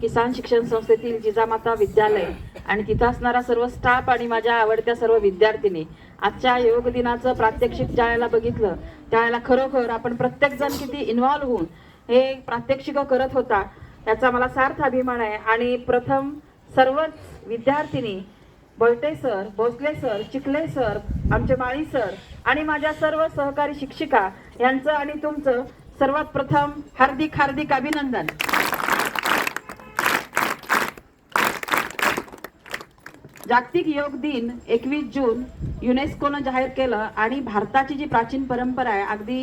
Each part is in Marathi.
किसान शिक्षण संस्थेतील जिजामाता विद्यालय आणि तिथं असणारा सर्व स्टाफ आणि माझ्या आवडत्या सर्व विद्यार्थिनी आजच्या योग दिनाचं प्रात्यक्षिक ज्यावेळेला बघितलं त्यावेळेला खरोखर आपण प्रत्येक जण किती इन्व्हॉल्व्ह होऊन हे प्रात्यक्षिक करत होता याचा मला सार्थ अभिमान आहे. आणि प्रथम सर्वच विद्यार्थिनी Balte sir Bhosale sir Chikhale sir आमचे माळी सर आणि माझ्या सर्व सहकारी शिक्षिका यांचं आणि तुमचं सर्वात प्रथम हार्दिक हार्दिक अभिनंदन. जागतिक योग दिन एकवीस जून युनेस्कोनं जाहीर केलं आणि भारताची जी प्राचीन परंपरा आहे अगदी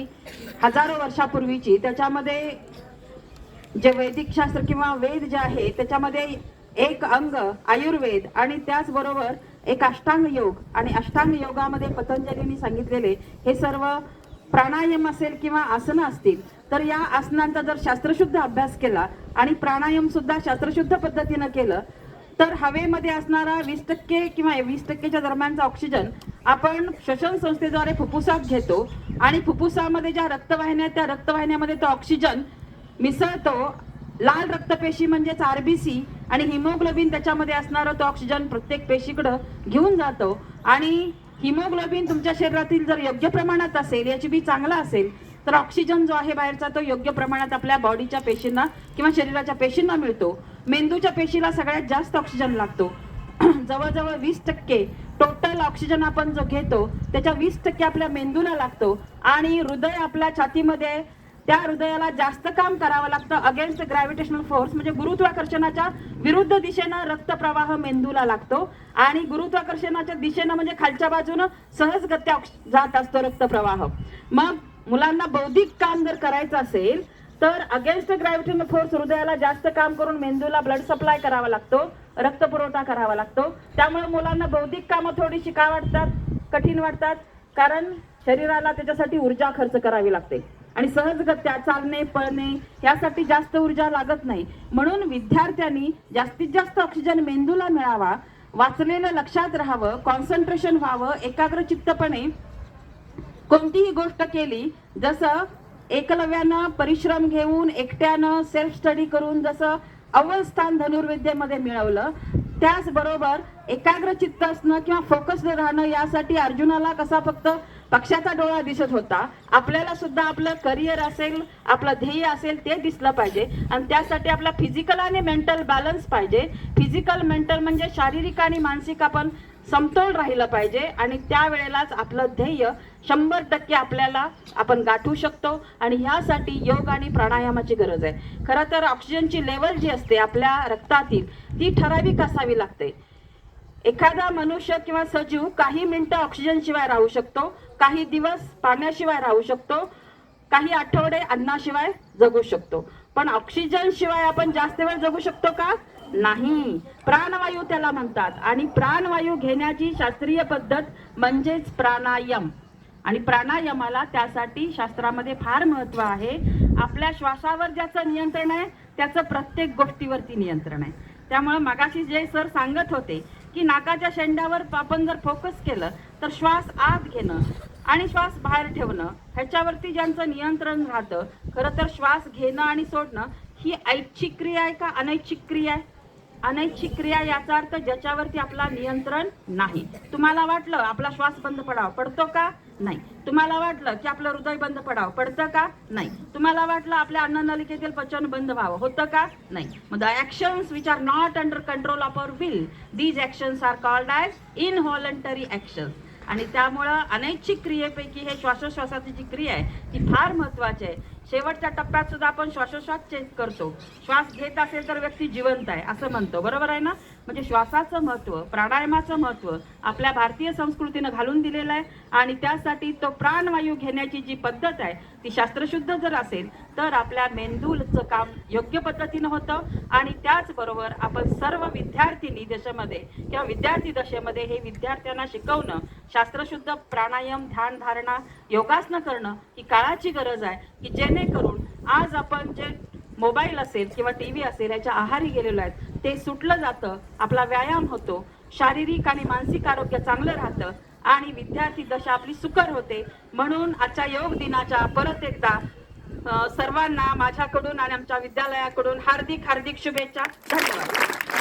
हजारो वर्षापूर्वीची त्याच्यामध्ये जे वैदिक शास्त्र किंवा वेद जे आहे त्याच्यामध्ये एक अंग आयुर्वेद आणि त्याचबरोबर एक अष्टांग योग आणि अष्टांग योगामध्ये पतंजलींनी सांगितलेले हे सर्व प्राणायाम असेल किंवा आसनं असतील तर या आसनांचा जर शास्त्रशुद्ध अभ्यास केला आणि प्राणायाम सुद्धा शास्त्रशुद्ध पद्धतीनं केलं तर हवेमध्ये असणारा वीस टक्के किंवा वीस टक्केच्या दरम्यानचा ऑक्सिजन आपण श्वसन संस्थेद्वारे फुफ्फुसात घेतो आणि फुफ्फुसामध्ये ज्या रक्तवाहिन्या त्या रक्तवाहिन्यामध्ये तो ऑक्सिजन मिसळतो. लाल रक्तपेशी म्हणजेच आरबीसी आणि हिमोग्लोबिन त्याच्यामध्ये असणारा तो ऑक्सिजन प्रत्येक पेशीकडं घेऊन जातो. आणि हिमोग्लोबिन तुमच्या शरीरातील जर योग्य प्रमाणात असेल याची बी चांगला असेल तर ऑक्सिजन जो आहे बाहेरचा तो योग्य प्रमाणात आपल्या बॉडीच्या पेशींना किंवा शरीराच्या पेशींना मिळतो. मेंदूच्या पेशीला सगळ्यात जास्त ऑक्सिजन लागतो. जवळजवळ वीस टक्के. टोटल ऑक्सिजन आपण जो घेतो त्याच्या वीस टक्के आपल्या मेंदूला लागतो. आणि हृदय आपल्या छातीमध्ये त्या हृदयाला जास्त काम करावं लागतं अगेन्स्ट ग्रॅव्हिटेशनल फोर्स म्हणजे गुरुत्वाकर्षणाच्या विरुद्ध दिशेनं रक्तप्रवाह मेंदूला लागतो. आणि गुरुत्वाकर्षणाच्या दिशेनं म्हणजे खालच्या बाजूनं सहजगत्या जात असतो रक्तप्रवाह. मग मुलांना बौद्धिक काम जर करायचं असेल तर अगेन्स्ट ग्रॅव्हिटेशनल फोर्स हृदयाला जास्त काम करून मेंदूला ब्लड सप्लाय करावा लागतो रक्त पुरवठा करावा लागतो. त्यामुळे मुलांना बौद्धिक कामं थोडीशी का वाटतात? कठीण वाटतात? कारण शरीराला त्याच्यासाठी ऊर्जा खर्च करावी लागते. आणि सहजगत्या चालणे पळणे यासाठी जास्त ऊर्जा लागत नाही. म्हणून विद्यार्थ्यांनी जास्तीत जास्त ऑक्सिजन मेंदूला मिळावा वाचलेलं लक्षात राहावं कॉन्सन्ट्रेशन व्हावं एकाग्रचित्तपणे कोणतीही गोष्ट केली जसं एकलव्यानं परिश्रम घेऊन एकट्यानं सेल्फ स्टडी करून जसं अव्वल स्थान धनुर्विद्येमध्ये मिळवलं त्याचबरोबर एकाग्र चित्त असणं किंवा फोकस्ड राहणं यासाठी अर्जुनाला कसा फक्त पक्षाचा डोळा दिसत होता आपल्याला सुद्धा आपलं करिअर असेल आपलं ध्येय असेल ते दिसलं पाहिजे. आणि त्यासाठी आपला फिजिकल आणि मेंटल बॅलन्स पाहिजे. फिजिकल मेंटल म्हणजे शारीरिक आणि मानसिक आपण समतोल राहिलं पाहिजे आणि त्यावेळेलाच आपलं ध्येय शंभर टक्के आपल्याला आपण गाठू शकतो. आणि ह्यासाठी योग आणि प्राणायामाची गरज आहे. खरं तर ऑक्सिजनची लेवल जी असते आपल्या रक्तातील ती ठराविक असावी लागते. एखादा मनुष्य किंवा सजीव काही मिनटं ऑक्सिजन शिवाय राहू शकतो काही दिवस पाण्याशिवाय राहू शकतो काही आठवडे अन्नाशिवाय जगू शकतो. पण ऑक्सिजन शिवाय आपण जास्त वेळ जगू शकतो का? नाही. प्राणवायू त्याला म्हणतात. आणि प्राणवायू घेण्याची शास्त्रीय पद्धत म्हणजेच प्राणायाम. आणि प्राणायामाला त्यासाठी शास्त्रामध्ये फार महत्त्व आहे. आपल्या श्वासावर ज्याचं नियंत्रण आहे त्याचं प्रत्येक गोष्टीवरती नियंत्रण आहे. त्यामुळे मगाशी जे सर सांगत होते की नाकाच्या शेंड्यावर आपण जर फोकस केलं तर श्वास आत घेणं आणि श्वास बाहेर ठेवणं ह्याच्यावरती ज्यांचं नियंत्रण राहतं खरं तर श्वास घेणं आणि सोडणं ही ऐच्छिक क्रिया आहे का अनैच्छिक क्रिया आहे? अनैच्छिक क्रिया याचा अर्थ ज्याच्यावरती आपला नियंत्रण नाही. तुम्हाला वाटलं आपला श्वास बंद पडावा पडतो का? नाही. तुम्हाला वाटलं की आपलं हृदय बंद पडावं पडतं का? नाही. तुम्हाला वाटलं आपल्या अन्ननलिकेतील पचन बंद व्हावं होतं का? नाही. मग the actions which are not under control of our will these actions are called as involuntary actions आणि त्यामुळं अनैच्छिक क्रियेपैकी हे श्वासोश्वासाची जी क्रिया आहे ती फार महत्वाची आहे. शेवटच्या टप्प्यात सुद्धा आपण श्वासोश्वास चेक करतो. श्वास घेत असेल तर व्यक्ती जिवंत आहे असं म्हणतो. बरोबर आहे ना? म्हणजे श्वासाचं महत्त्व प्राणायामाचं महत्त्व आपल्या भारतीय संस्कृतीनं घालून दिलेलं आहे आणि त्यासाठी तो प्राणवायू घेण्याची जी पद्धत आहे ती शास्त्रशुद्ध जर असेल तर आपल्या मेंदूचं काम योग्य पद्धतीनं होतं आणि त्याचबरोबर आपण सर्व विद्यार्थिनी दशेमध्ये किंवा विद्यार्थी दशेमध्ये हे विद्यार्थ्यांना शिकवणं शास्त्रशुद्ध प्राणायाम ध्यानधारणा योगासनं करणं ही काळाची गरज आहे की जे जेणेकरून आज आपण जे मोबाईल असेल किंवा टी व्ही असेल याच्या आहारी गेलेलो आहेत ते सुटलं जातं आपला व्यायाम होतो शारीरिक आणि मानसिक आरोग्य चांगलं राहतं आणि विद्यार्थी दशा आपली सुकर होते. म्हणून आजच्या योग दिनाच्या परत एकदा सर्वांना माझ्याकडून आणि आमच्या विद्यालयाकडून हार्दिक हार्दिक शुभेच्छा. धन्यवाद.